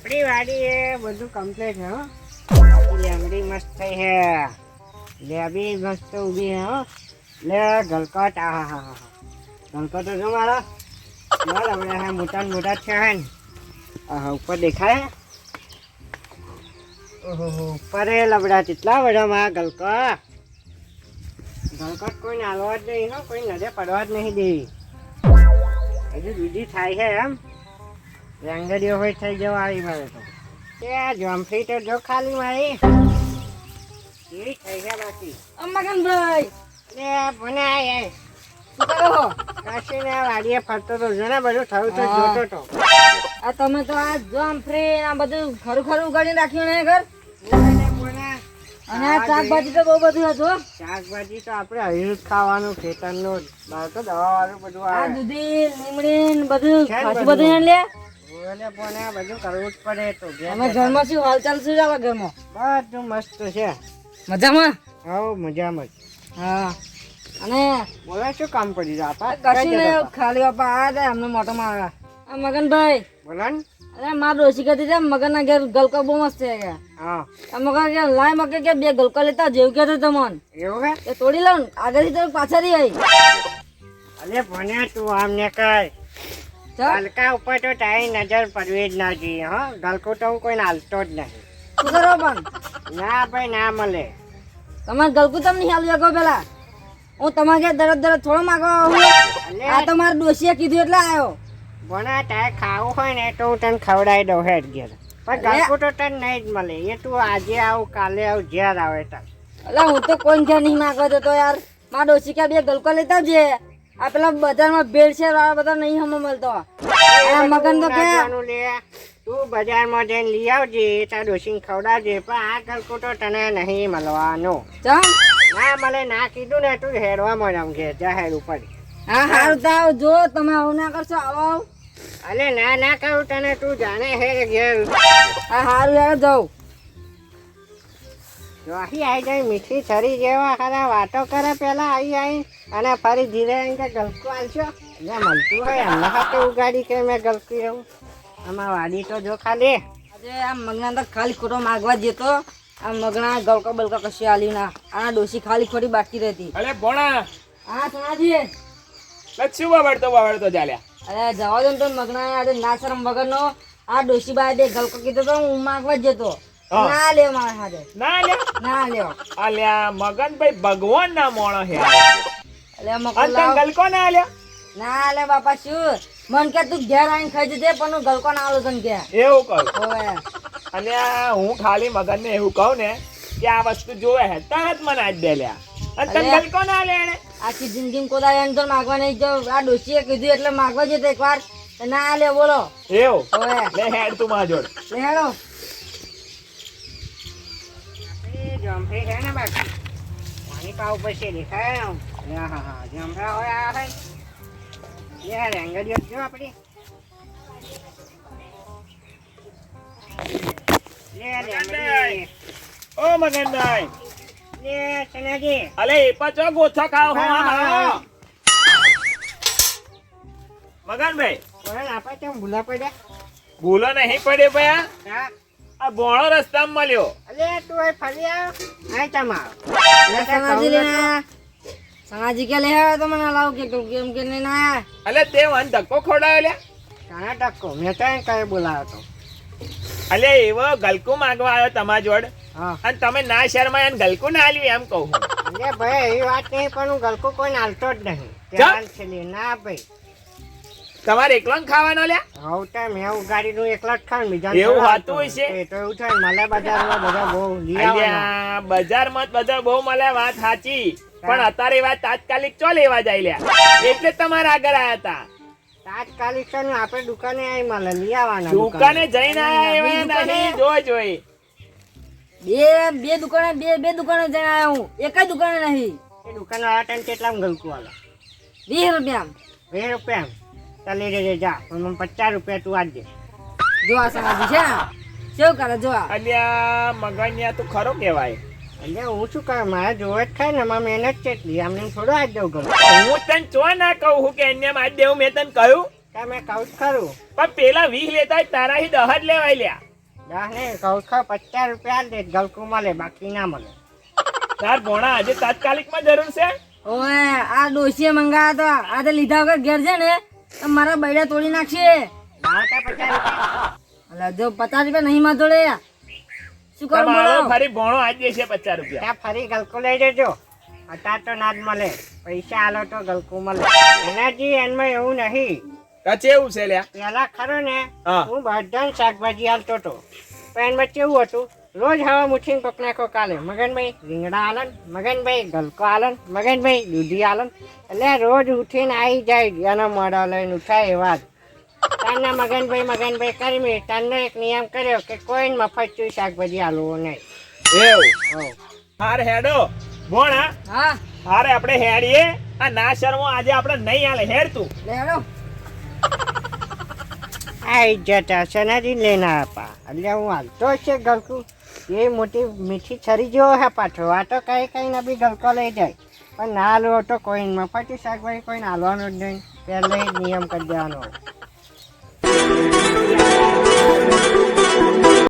આપણી વાડી એ બધું કમ્પ્લીટ હે. હો લેમડી મસ્ત થઈ છે. લેબી મસ્ત ઊભી હે હો. લે, ગલકટ, આ, હા હા હા ગલકટ જો મારો. બોલ આપણે હા મોટા મોટા છે, હે આહા ઉપર દેખાય? ઓહો ઉપર લબડા કેટલા બધામાં, ગલકટ. ગલકટ કોઈ નાલવા જ નહીં, હો. કોઈ નજર પડવા જ નહીં દે. હજુ દૂધી થાય છે એમ. રંગડીઓ હોય થઈ જવા આવી મારે તો. એ જમફી તો જો ખાલી મારી. કેવી થઈ ગયા બાકી. મગનભાઈ લે ભણાય આય કાશી ને વાડીએ ફરતો તો જો ને બધું થયું તો જોતો તો. આ તમે તો આ જોમ આ બધું ખરું ખરું ઉગાડી નાખ્યું ને ઘર. અને આ શાકભાજી તો બહુ બધું હતું શાકભાજી તો આપણે હયું ખાવાનું ખેતરનું બહાર તો દવા વાળું બધું આ દૂધી લીમડી બધું છે ને ખાસું બધું. બધું. લે. બોલે બોલે બધું કરવું જ પડે તો અમે ઘરમાં શું હાલચાલ શું ચાલે ઘરમાં? બધું મસ્ત છે. મજામાં? હવ મજામાં હા. અને બોલે શું કામ કરી રહ્યા આપા કશું ને ખાલી બાપા આ હતા એમને મોટો મારા આ મગનભાઈ. બોલો ને. અરે માર ડોસી કહેતી છે મગન ના ઘેર ગલકો બહુ મસ્ત છે કે. હા. મગન કે લાય મગે કે બે ગલકો લેતા જેવું કહેતો તમને એવું હે? એ તોડી લઉં આગળથી તો પાછળ આવી અરે ભણ્યા તું આમને કઈ. ચાલ ગલકા ઉપર તો તારી નજર પડવી જ ના જોઈએ હા. ગલકું તો હું કોઈને હાલતો જ નહીં. શું કરો પણ ના ભાઈ ના મળે. તમારે ગલકું તમને નહીં જગો પેલા. હું તમારે ઘેર દરદ દરદ થોડો માગો આ તમારે દોશીએ ડોસીએ કીધું એટલે આવ્યો ભણા તારે ખાવું હોય ને તો હું તને ખવડાવી દઉં હેડ ઘેર. પણ ગલકું તો તને નહીં જ મળે. એ તું આજે આવું કાલે આવું જ્યાં આવે તાર. એટલે હું તો કોઈ ઘેર નહીં માગવા દેતો યાર. મારા ડોસી કે બે ગલકો લેતા આવજે? આ પેલા બજારમાં ભેળ છે વાળા બધા નહીં હમણાં મળતો. આ મગન તો કે લે. તું બજારમાં જઈને લઈ આવજે તાર ડોસીને ખવડાવજે પણ આ ગલકો તો તને નહીં મળવાનો. ના મને ના કીધું ને તું હેડવા મળે ઘેર જા હેડ ઉપર. હા હારું તાવ જો તમે આવું ના કરશો આવો. અલે ના ના કહું તને તું જાણે હે ઘેર. હા હારું યાર જાઉં. જોહી આવી ગઈ મીઠી છરી જેવા ખરા વાતો કરે પેલા આવી આવી અને ફરી ધીરે કે ગલકો આવશો જ્યાં મળતું હોય એમના ખાતે ઉગાડી કે મેં ગલકી એવું આમાં વાડી તો જો ખાલી. આજે આ મગના તો ખાલી ખોટો માગવા જતો. આ મગના ગલકો બલકો કશું આલી ના. આ ડોસી ખાલી ખોટી બાકી રહેતી. અરે ભોણા. હા સોનાજી. શું વાવડતો વાવડતો ચાલ્યા અરે જવા દો ને તો મગના આજે ના શરમ વગરનો. આ ડોસી બાય દે ગલકો કીધો તો હું માગવા જતો. ના લે મારા હાથે. ના લે. ના લ્યો. અલ્યા મગનભાઈ ભગવાન ના મોણો હે એટલે મકો અને લાવ. તને ગલકો ના આલ્યા? ના લે બાપા શું? મન કે તું ઘેર આવીને ખાઈ જજે પણ હું ગલકો ના આલું તને કે એવું કહું. અને હું ખાલી મગનને એવું કહું ને કે આ વસ્તુ જોવે હે તરત મને આજ દે લ્યા. અને તને ગલકો ના લે એને? આખી જિંદગી કોદા એને તો માગવા નહીં જો આ ડોશીએ કીધું એટલે માગવા જતો એકવાર. વાર ના લે બોલો. એવું? લે હેડ તું માં જોડ. લે હેડો. એ છે ને બાકી. પાણી પાવ દેખાય આમ. હા હા હા જમરા હોય આ હોય લે રેંગડીઓ જો આપણી. ઓ મગનભાઈ. લે ચનાજી અલે એ પાછો ગોથો ખાવ હો આમ મગનભાઈ. કોણ આપણે કેમ ભૂલા પડ્યા? ભૂલો નહીં પડે ભયા. આ ભોણો રસ્તામાં મળ્યો. તું અહીં ફરી આવ. અહીં તમાર લે સનાજી લે સનાજી કે લે તો મને લાવ કે કેમ કે નહીં ના અલે તે મને ધક્કો ખવડાવ્યો લ્યા કાના ટક્કો મેં તો કઈ બોલાવ્યો તો. અલે એવો ગલકુ માંગવા આવ્યો તમારા જોડ. હા. અને તમે ના શર્મા એને ગલકુ ના આલ્યું એમ કહું. અલે ભાઈ એ વાત નહીં પણ હું ગલકો કોઈ હાલતો જ નહીં. લે. ના ભાઈ. તમારે એકલો ને ખાવાનો લ્યા? હવે તો મેં ઉગાડીનું એકલા જ ખાન બીજા એવું હતું હશે એ તો એવું થાય બજાર બજારમાં બધા બહુ લીયા બજારમાં બધા બહુ મળે વાત સાચી. પણ અત્યારે વાત તાત્કાલિક ચો લેવા જાય લ્યા? એટલે તમારા આગળ આયા હતા. તાત્કાલિક છે ને આપણે દુકાને આવી મળે લઈ આવવાના દુકાને જઈને આવ્યા એવા? નહીં જો જોઈ બે બે દુકાને બે બે દુકાને જઈને આવ્યો હું. એક જ દુકાને નહીં. એ દુકાન વાળા ટાઈમ કેટલામાં ગલકું આલે વીસ રૂપિયા વીસ રૂપિયા ચાલી જજે જા પણ મને પચાસ રૂપિયા તું આપજે જો આ સનાજી છે? શું કરે જો આ અલ્યા મગનિયા તું ખરો કેવાય અલ્યા હું શું કરું? મારે જોવે જ ખાય ને એમાં મહેનત કેટલી આમને થોડું આજ દઉં ગયું હું તને ચો ના કહું હું કે એને આજ દેવું મેં તને કહ્યું? તમે કહું જ ખરું. પણ પેલા વીસ લેતા તારા તારાથી દહ જ લેવાય લ્યા. ને ગલકો પચાસ રૂપિયા દે ગલકું મળે બાકી ના મળે. તાર ભોણા આજે તાત્કાલિકમાં જરૂર છે? ઓએ આ ડોસીએ મંગાવ્યા તો આજે લીધા વગર ઘેર છે ને? મારા બૈડા તોડી નાખશે. જો પચાસ રૂપિયા નહીં માં જોડે. શું કરું બોલો? ફરી ભોણો આજ દેશે પચાસ રૂપિયા. ત્યાં ફરી ગલકો લઈ જજો. હતા તો ના જ મળે. પૈસા આલો તો ગલકો મળે. એનાજી એનમાં એવું નહીં. તો ચેવું છે લ્યા? પેલા ખરો ને હું. બધા શાકભાજી હાલતો હતો. પણ એમાં કેવું હતું? રોજ હવા મુઠીને કોક ના કોક આલે મગનભાઈ રીંગણા આલન મગનભાઈ ગલકો આલન મગનભાઈ દૂધી આલન. એટલે રોજ ઉઠીને આવી જાય એનો મોડો લઈને ઉઠાય એવા જ. તારના મગનભાઈ મગનભાઈ કરી મેં તારનો એક નિયમ કર્યો કે કોઈ મફત ચૂઈ શાકભાજી આલવું નહીં. એવું? હાર હેડો. ભોણ હા. હારે આપણે હેડીએ. આ ના શરમો આજે આપણે નહીં આલે. હેડ તું. લે હેડો. આ ઇજ્જત સનાજી લેના આપા? એટલે હું હાલતો છે ગલકું. એ મોટી મીઠી છરી જેવો હે પાછો. આ તો કઈ કઈ ના બી ગલકો લઈ જાય. પણ ના લો તો કોઈ મફતી શાકભાજી કોઈ હાલવાનું જ નહીં. પહેલે નિયમ કરી દેવાનો